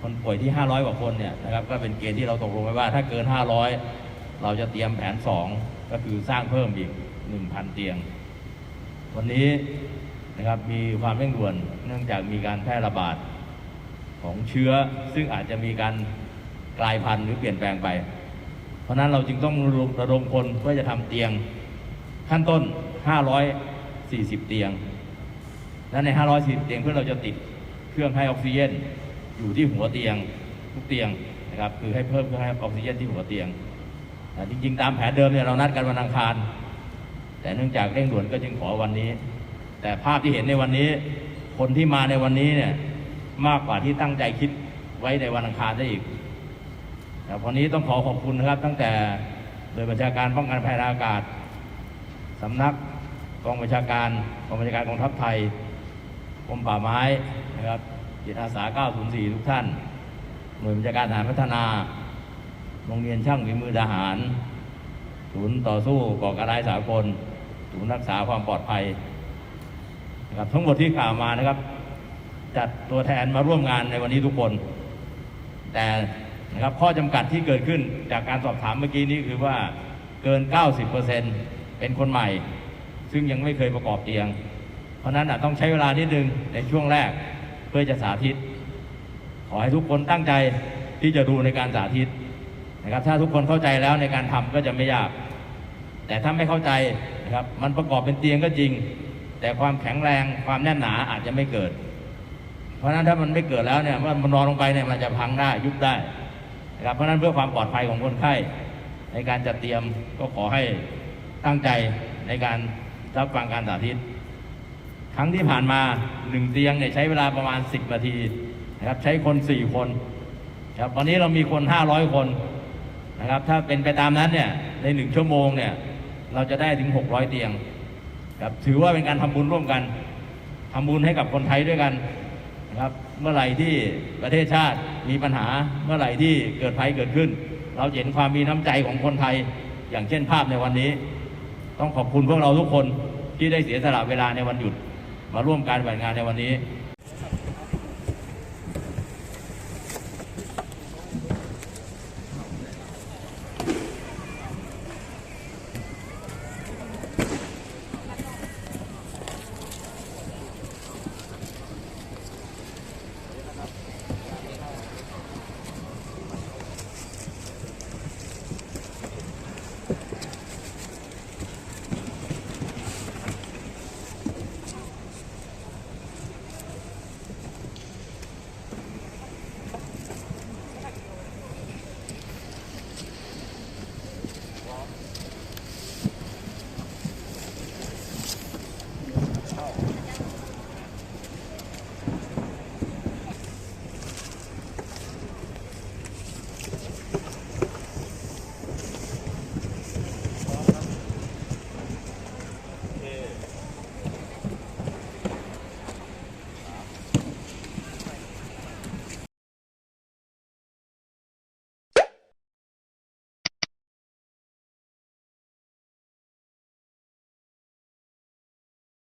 คนป่วยที่ 500 กว่าคนเนี่ยนะครับก็เป็นเกณฑ์ที่เราตกลงไว้ว่า ถ้าเกิน 500 เราจะเตรียมแผน 2 ก็คือสร้างเพิ่มอีก 1,000 เตียง วันนี้นะครับมีความเร่งด่วนเนื่องจากมีการแพร่ระบาดของเชื้อซึ่งอาจจะมีการกลายพันธุ์หรือเปลี่ยนแปลงไป เพราะนั้นเราจึงต้องระดระดมคนเพื่อจะทำเตียงขั้นต้น 540 เตียง และใน 540 เตียงเพื่อเราจะติดเครื่องให้ออกซิเจน อยู่ที่หัวเตียงทุกเตียงนะครับคือให้เพิ่มเครื่อให้ออกซิเจนที่หัวเตียงแต่จริงๆ ตามแผนเดิมเนี่ยเรานัดกันวันอังคาร แต่เนื่องจากเร่งด่วนก็จึงขอวันนี้ แต่ภาพที่เห็นในวันนี้ คนที่มาในวันนี้เนี่ยมากกว่าที่ตั้งใจคิดไว้ในวันอังคารได้อีกแต่วันนี้ต้องขอขอบคุณนะครับ ตั้งแต่โดยบัญชาการป้องกันภัยทางอากาศสำนักกองบัญชาการกองบัญชาการกองทัพไทยกรมป่าไม้นะครับ จิตอาสา 904 ทุกท่าน หน่วยบัญชาการทหารพัฒนา โรงเรียนช่างฝีมือทหาร ศูนย์ต่อสู้ก่อการร้ายสากล ศูนย์รักษาความปลอดภัยนะครับทั้งหมดที่กล่าวมานะครับ จัดตัวแทนมาร่วมงานในวันนี้ทุกคน แต่นะครับข้อจำกัดที่เกิดขึ้นจากการสอบถามเมื่อกี้นี้คือว่าเกิน 90%เป็นคนใหม่ ซึ่งยังไม่เคยประกอบเตียง เพราะฉะนั้นอาจต้องใช้เวลานิดนึงในช่วงแรก เพื่อจะสาธิต ขอให้ทุกคนตั้งใจที่จะดูในการสาธิตนะครับ ถ้าทุกคนเข้าใจแล้วในการทำก็จะไม่ยาก แต่ถ้าไม่เข้าใจนะครับ มันประกอบเป็นเตียงก็จริง แต่ความแข็งแรงความแน่นหนาอาจจะไม่เกิด เพราะฉะนั้นถ้ามันไม่เกิดแล้วเนี่ยมันนอนลงไปเนี่ยมันจะพังได้ยุบได้นะครับเพราะฉะนั้นเพื่อความปลอดภัยของคนไข้ในการจัดเตรียมก็ขอให้ตั้งใจในการรับฟังการสาธิต ครั้งที่ผ่านมาหนึ่งเตียงเนี่ยใช้เวลาประมาณ 10 นาทีนะครับใช้คน 4 คนครับวันนี้เรามีคน 500 คนนะครับถ้าเป็นไปตามนั้นเนี่ยในหนึ่งชั่วโมงเนี่ยเราจะได้ถึง 600 เตียงครับถือว่าเป็นการทำบุญร่วมกันทำบุญให้กับคนไทยด้วยกันนะครับเมื่อไหร่ที่ประเทศชาติมีปัญหาเมื่อไหร่ที่เกิดภัยเกิดขึ้น เราเห็นความมีน้ำใจของคนไทยอย่างเช่นภาพในวันนี้ ต้องขอบคุณพวกเราทุกคนที่ได้เสียสละเวลาในวันหยุด มาร่วมการปฏิบัติงานในวันนี้